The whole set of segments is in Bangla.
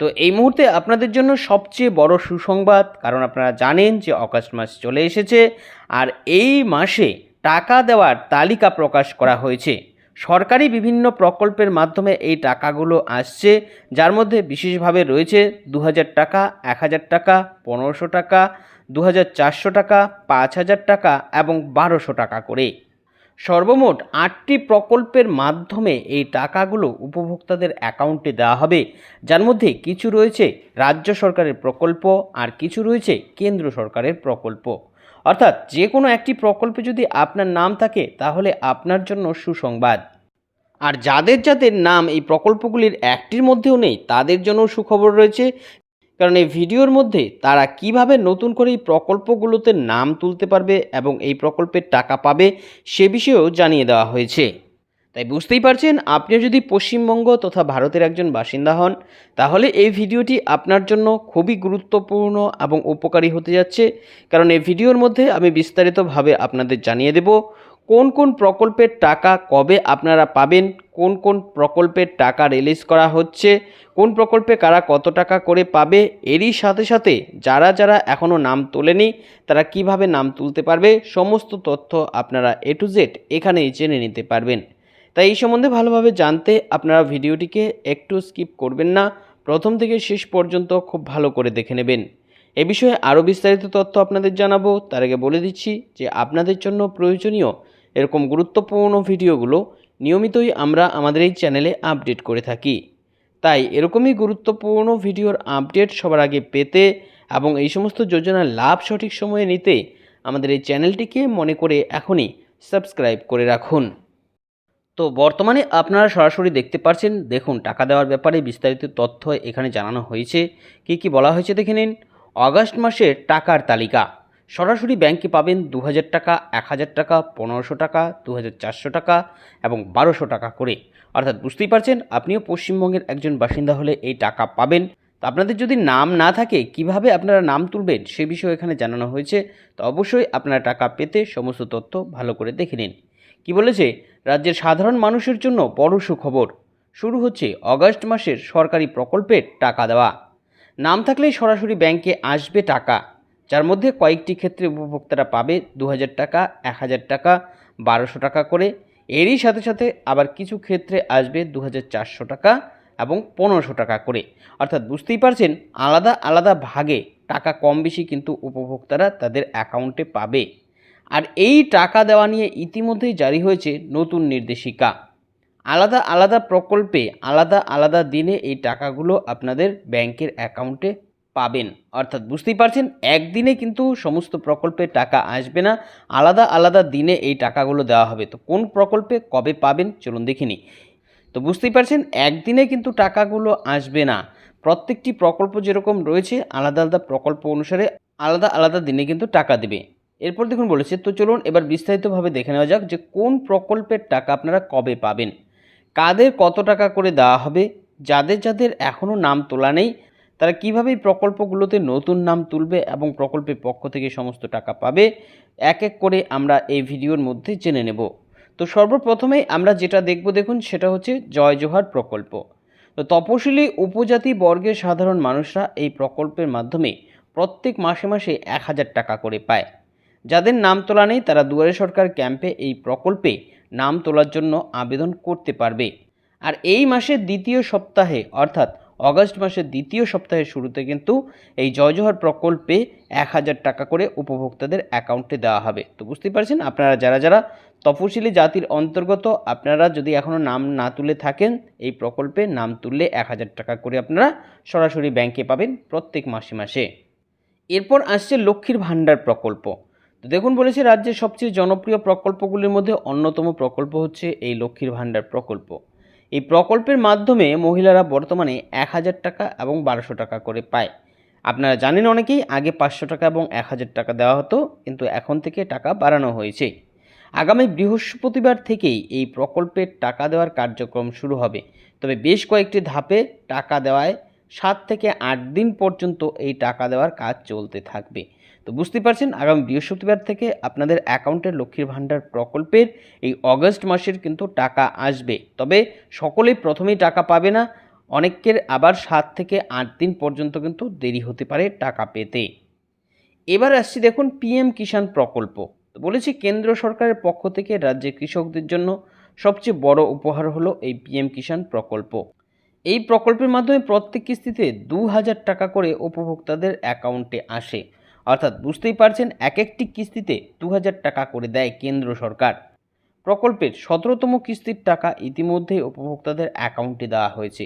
তো এই মুহূর্তে আপনাদের জন্য সবচেয়ে বড় সুসংবাদ, কারণ আপনারা জানেন যে অগাস্ট মাস চলে এসেছে আর এই মাসে টাকা দেওয়ার তালিকা প্রকাশ করা হয়েছে। সরকারি বিভিন্ন প্রকল্পের মাধ্যমে এই টাকাগুলো আসছে, যার মধ্যে বিশেষভাবে রয়েছে দু হাজার টাকা এক হাজার টাকা, পনেরোশো টাকা দু হাজার চারশো টাকা পাঁচ হাজার টাকা এবং বারোশো টাকা করে। সর্বমোট আটটি প্রকল্পের মাধ্যমে এই টাকাগুলো উপভোক্তাদের অ্যাকাউন্টে দেওয়া হবে। যার মধ্যে কিছু রয়েছে রাজ্য সরকারের প্রকল্প আর কিছু রয়েছে কেন্দ্র সরকারের প্রকল্প। অর্থাৎ যে কোনো একটি প্রকল্পে যদি আপনার নাম থাকে, তাহলে আপনার জন্য সুসংবাদ। আর যাদের যাদের নাম এই প্রকল্পগুলির একটির মধ্যেও নেই, তাদের জন্য সুখবর রয়েছে। কারণ এই ভিডিওর মধ্যে তারা কীভাবে নতুন করে এই প্রকল্পগুলোতে নাম তুলতে পারবে এবং এই প্রকল্পের টাকা পাবে সে বিষয়েও জানিয়ে দেওয়া হয়েছে। তাই বুঝতেই পারছেন আপনি যদি পশ্চিমবঙ্গ তথা ভারতের একজন বাসিন্দা হন, তাহলে এই ভিডিওটি আপনার জন্য খুবই গুরুত্বপূর্ণ এবং উপকারী হতে যাচ্ছে। কারণ এই ভিডিওর মধ্যে আমি বিস্তারিতভাবে আপনাদের জানিয়ে দেব কোন কোন প্রকল্পের টাকা কবে আপনারা পাবেন? কোন কোন প্রকল্পের টাকা রিলিজ করা হচ্ছে? কোন প্রকল্পে কারা কত টাকা করে পাবে? এরই সাথে সাথে যারা যারা এখনও নাম তোলেনি, তারা কীভাবে নাম তুলতে পারবে? সমস্ত তথ্য আপনারা এ টু জেড এখানেই জেনে নিতে পারবেন। তাই এই সম্বন্ধে ভালোভাবে জানতে আপনারা ভিডিওটিকে একটু স্কিপ করবেন না। প্রথম থেকে শেষ পর্যন্ত খুব ভালো করে দেখে নেবেন। এ বিষয়ে আরও বিস্তারিত তথ্য আপনাদের জানাব। তার আগে বলে দিচ্ছি যে আপনাদের জন্য প্রয়োজনীয় এরকম গুরুত্বপূর্ণ ভিডিওগুলো নিয়মিতই আমরা আমাদের এই চ্যানেলে আপডেট করে থাকি। তাই এরকমই গুরুত্বপূর্ণ ভিডিওর আপডেট সবার আগে পেতে এবং এই সমস্ত যোজনার লাভ সঠিক সময়ে নিতে আমাদের এই চ্যানেলটিকে মনে করে এখনই সাবস্ক্রাইব করে রাখুন। তো বর্তমানে আপনারা সরাসরি দেখতে পারছেন, দেখুন, টাকা দেওয়ার ব্যাপারে বিস্তারিত তথ্য এখানে জানানো হয়েছে। কি কি বলা হয়েছে দেখে নিন। অগাস্ট মাসের টাকার তালিকা। সরাসরি ব্যাংকে পাবেন দু হাজার টাকা এক হাজার টাকা, পনেরোশো টাকা দু হাজার চারশো টাকা এবং বারোশো টাকা করে। অর্থাৎ বুঝতেই পারছেন, আপনিও পশ্চিমবঙ্গের একজন বাসিন্দা হলে এই টাকা পাবেন। তো আপনাদের যদি নাম না থাকে, কীভাবে আপনারা নাম তুলবেন সে বিষয়ে এখানে জানানো হয়েছে। তো অবশ্যই আপনারা টাকা পেতে সমস্ত তথ্য ভালো করে দেখে নিন। কি বলেছে? রাজ্যের সাধারণ মানুষের জন্য বড় সুখবর। শুরু হচ্ছে অগস্ট মাসের সরকারি প্রকল্পের টাকা দেওয়া। নাম থাকলেই সরাসরি ব্যাংকে আসবে টাকা। যার মধ্যে কয়েকটি ক্ষেত্রে উপভোক্তারা পাবে দু হাজার টাকা, এক হাজার টাকা, বারোশো টাকা করে। এরই সাথে সাথে আবার কিছু ক্ষেত্রে আসবে দু হাজার চারশো টাকা এবং পনেরোশো টাকা করে। অর্থাৎ বুঝতেই পারছেন, আলাদা আলাদা ভাগে টাকা কম বেশি কিন্তু উপভোক্তারা তাদের অ্যাকাউন্টে পাবে। আর এই টাকা দেওয়া নিয়ে ইতিমধ্যেই জারি হয়েছে নতুন নির্দেশিকা। আলাদা আলাদা প্রকল্পে, আলাদা আলাদা দিনে এই টাকাগুলো আপনাদের ব্যাংকের অ্যাকাউন্টে পাবেন। অর্থাৎ বুঝতেই পারছেন, একদিনে কিন্তু সমস্ত প্রকল্পে টাকা আসবে না, আলাদা আলাদা দিনে এই টাকাগুলো দেওয়া হবে। তো কোন প্রকল্পে কবে পাবেন, চলুন দেখিনি তো বুঝতেই পারছেন, একদিনে কিন্তু টাকাগুলো আসবে না। প্রত্যেকটি প্রকল্প যেরকম রয়েছে, আলাদা আলাদা প্রকল্প অনুসারে আলাদা আলাদা দিনে কিন্তু টাকা দেবে। এরপর দেখুন বলেছে, তো চলুন এবার বিস্তারিতভাবে দেখে নেওয়া যাক যে কোন প্রকল্পের টাকা আপনারা কবে পাবেন। কাদের কত টাকা করে দেওয়া হবে, যাদের যাদের এখনও নাম তোলা নেই তারা কীভাবে এই প্রকল্পগুলোতে নতুন নাম তুলবে এবং প্রকল্পের পক্ষ থেকে সমস্ত টাকা পাবে, এক এক করে আমরা এই ভিডিওর মধ্যে জেনে নেব। তো সর্বপ্রথমেই আমরা যেটা দেখব দেখুন, সেটা হচ্ছে জয় জোহার প্রকল্প। তো তপশিলি উপজাতি বর্গের সাধারণ মানুষরা এই প্রকল্পের মাধ্যমে প্রত্যেক মাসে মাসে এক হাজার টাকা করে পায়। যাদের নাম তোলা নেই, তারা দুয়ারে সরকার ক্যাম্পে এই প্রকল্পে নাম তোলার জন্য আবেদন করতে পারবে। আর এই মাসের দ্বিতীয় সপ্তাহে, অর্থাৎ অগস্ট মাসের দ্বিতীয় সপ্তাহের শুরুতে কিন্তু এই জয় জোহার প্রকল্পে এক হাজার টাকা করে উপভোক্তাদের অ্যাকাউন্টে দেওয়া হবে। তো বুঝতেই পারছেন? আপনারা যারা যারা তপশিলি জাতির অন্তর্গত, আপনারা যদি এখনও নাম না তুলে থাকেন, এই প্রকল্পে নাম তুললে এক হাজার টাকা করে আপনারা সরাসরি ব্যাংকে পাবেন প্রত্যেক মাসে মাসে। এরপর আসছে লক্ষ্মীর ভাণ্ডার প্রকল্প। তো দেখুন, বলেছে রাজ্যের সবচেয়ে জনপ্রিয় প্রকল্পগুলির মধ্যে অন্যতম প্রকল্প হচ্ছে এই লক্ষ্মীর ভাণ্ডার প্রকল্প। এই প্রকল্পের মাধ্যমে মহিলারা বর্তমানে এক হাজার টাকা এবং বারোশো টাকা করে পায়। আপনারা জানেন অনেকেই আগে পাঁচশো টাকা এবং এক হাজার টাকা দেওয়া হতো, কিন্তু এখন থেকে টাকা বাড়ানো হয়েছে। আগামী বৃহস্পতিবার থেকেই এই প্রকল্পের টাকা দেওয়ার কার্যক্রম শুরু হবে। তবে বেশ কয়েকটি ধাপে টাকা দেওয়ায় সাত থেকে আট দিন পর্যন্ত এই টাকা দেওয়ার কাজ চলতে থাকবে। তো বুঝতে পারছেন, আগামী বৃহস্পতিবার থেকে আপনাদের অ্যাকাউন্টের লক্ষ্মীর ভাণ্ডার প্রকল্পের এই অগস্ট মাসের কিন্তু টাকা আসবে। তবে সকলেই প্রথমেই টাকা পাবে না, অনেকের আবার সাত থেকে আট দিন পর্যন্ত কিন্তু দেরি হতে পারে টাকা পেতে। এবার আসছি দেখুন পিএম কিষাণ প্রকল্প। বলেছি কেন্দ্র সরকারের পক্ষ থেকে রাজ্যের কৃষকদের জন্য সবচেয়ে বড় উপহার হলো এই পিএম কিষাণ প্রকল্প। এই প্রকল্পের মাধ্যমে প্রত্যেক কিস্তিতে দু হাজার টাকা করে উপভোক্তাদের অ্যাকাউন্টে আসে। অর্থাৎ বুঝতেই পারছেন এক একটি কিস্তিতে দু হাজার টাকা করে দেয় কেন্দ্র সরকার। প্রকল্পের সতেরোতম কিস্তির টাকা ইতিমধ্যেই উপভোক্তাদের অ্যাকাউন্টে দেওয়া হয়েছে।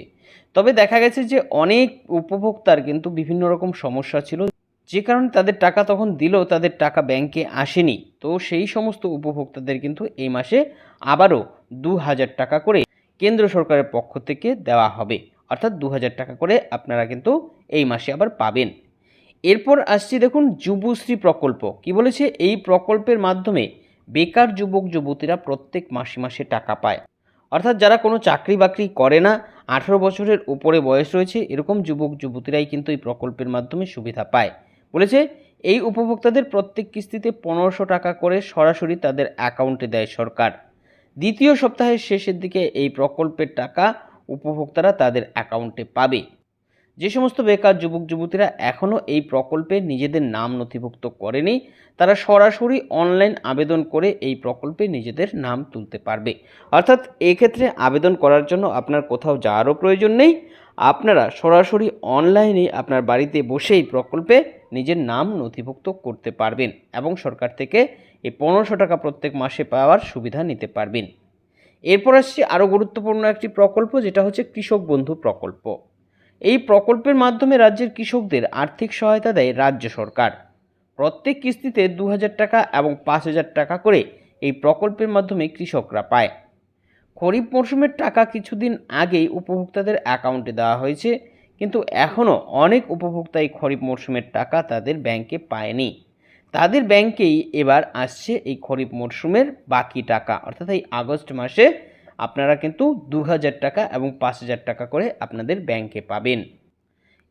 তবে দেখা গেছে যে অনেক উপভোক্তার কিন্তু বিভিন্ন রকম সমস্যা ছিল। যে কারণে তাদের টাকা তখন দিলেও তাদের টাকা ব্যাংকে আসেনি। তো সেই সমস্ত উপভোক্তাদের কিন্তু এই মাসে আবারও দু হাজার টাকা করে কেন্দ্র সরকারের পক্ষ থেকে দেওয়া হবে। অর্থাৎ দু হাজার টাকা করে আপনারা কিন্তু এই মাসে আবার পাবেন। এরপর আসছে দেখুন যুবশ্রী প্রকল্প। কি বলেছে? এই প্রকল্পের মাধ্যমে বেকার যুবক, যুবতীরা প্রত্যেক মাসে মাসে টাকা পায়। অর্থাৎ যারা কোনো চাকরি বাকরি করে না, আঠারো বছরের উপরে বয়স রয়েছে, এরকম যুবক, যুবতীরাই কিন্তু এই প্রকল্পের মাধ্যমে সুবিধা পায়। বলেছে, এই উপভোক্তাদের প্রত্যেক কিস্তিতে পনেরোশো টাকা করে সরাসরি তাদের অ্যাকাউন্টে দেয় সরকার। দ্বিতীয় সপ্তাহের শেষের দিকে এই প্রকল্পের টাকা উপভোক্তারা তাদের অ্যাকাউন্টে পাবে। যে সমস্ত বেকার যুবক যুবতীরা এখনও এই প্রকল্পে নিজেদের নাম নথিভুক্ত করেনি, তারা সরাসরি অনলাইন আবেদন করে এই প্রকল্পে নিজেদের নাম তুলতে পারবে। অর্থাৎ এক্ষেত্রে আবেদন করার জন্য আপনার কোথাও যাওয়ারও প্রয়োজন নেই। আপনারা সরাসরি অনলাইনে আপনার বাড়িতে বসেই প্রকল্পে নিজের নাম নথিভুক্ত করতে পারবেন এবং সরকার থেকে এই পনেরোশো টাকা প্রত্যেক মাসে পাওয়ার সুবিধা নিতে পারবেন। এরপর আসছে আরও গুরুত্বপূর্ণ একটি প্রকল্প, যেটা হচ্ছে কৃষক বন্ধু প্রকল্প। এই প্রকল্পের মাধ্যমে রাজ্যের কৃষকদের আর্থিক সহায়তা দেয় রাজ্য সরকার। প্রত্যেক কিস্তিতে দু হাজার টাকা এবং পাঁচ হাজার টাকা করে এই প্রকল্পের মাধ্যমে কৃষকরা পায়। খরিফ মরশুমের টাকা কিছুদিন আগেই উপভোক্তাদের অ্যাকাউন্টে দেওয়া হয়েছে, কিন্তু এখনও অনেক উপভোক্তা এই খরিফ মরশুমের টাকা তাদের ব্যাংকে পায়নি। তাদের ব্যাংকেই এবার আসছে এই খরিফ মরশুমের বাকি টাকা, অর্থাৎ এই আগস্ট মাসে আপনারা কিন্তু দু হাজার টাকা এবং পাঁচ হাজার টাকা করে আপনাদের ব্যাংকে পাবেন।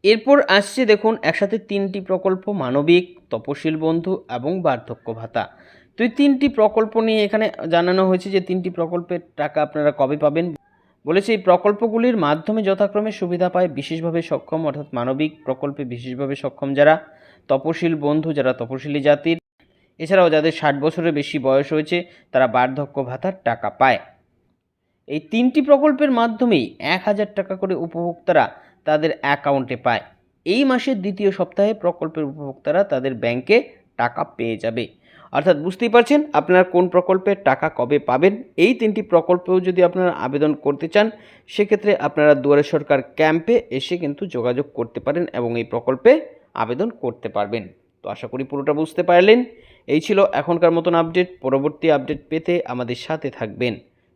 এরপর আসছে দেখুন, একসাথে তিনটি প্রকল্প, মানবিক, তপশিল বন্ধু এবং বার্ধক্য ভাতা। তো এই তিনটি প্রকল্প নিয়ে এখানে জানানো হয়েছে যে তিনটি প্রকল্পের টাকা আপনারা কবে পাবেন। বলেছে এই প্রকল্পগুলির মাধ্যমে যথাক্রমে সুবিধা পায় বিশেষভাবে সক্ষম, অর্থাৎ মানবিক প্রকল্পে বিশেষভাবে সক্ষম যারা তপশিল বন্ধু, যারা তপশিলি জাতির। এছাড়াও যাদের ষাট বছরের বেশি বয়স হয়েছে, তারা বার্ধক্য ভাতার টাকা পায়। এই তিনটি প্রকল্পের মাধ্যমেই এক হাজার টাকা করে উপভোক্তারা তাদের অ্যাকাউন্টে পায়। এই মাসের দ্বিতীয় সপ্তাহে প্রকল্পের উপভোক্তারা তাদের ব্যাংকে টাকা পেয়ে যাবে। অর্থাৎ বুঝতেই পারছেন আপনার কোন প্রকল্পের টাকা কবে পাবেন? এই তিনটি প্রকল্পেও যদি আপনারা আবেদন করতে চান, সেক্ষেত্রে আপনারা দুয়ারে সরকার ক্যাম্পে এসে কিন্তু যোগাযোগ করতে পারেন এবং এই প্রকল্পে আবেদন করতে পারবেন। তো আশা করি পুরোটা বুঝতে পারলেন। এই ছিল এখনকার মতন আপডেট। পরবর্তী আপডেট পেতে আমাদের সাথে থাকবেন।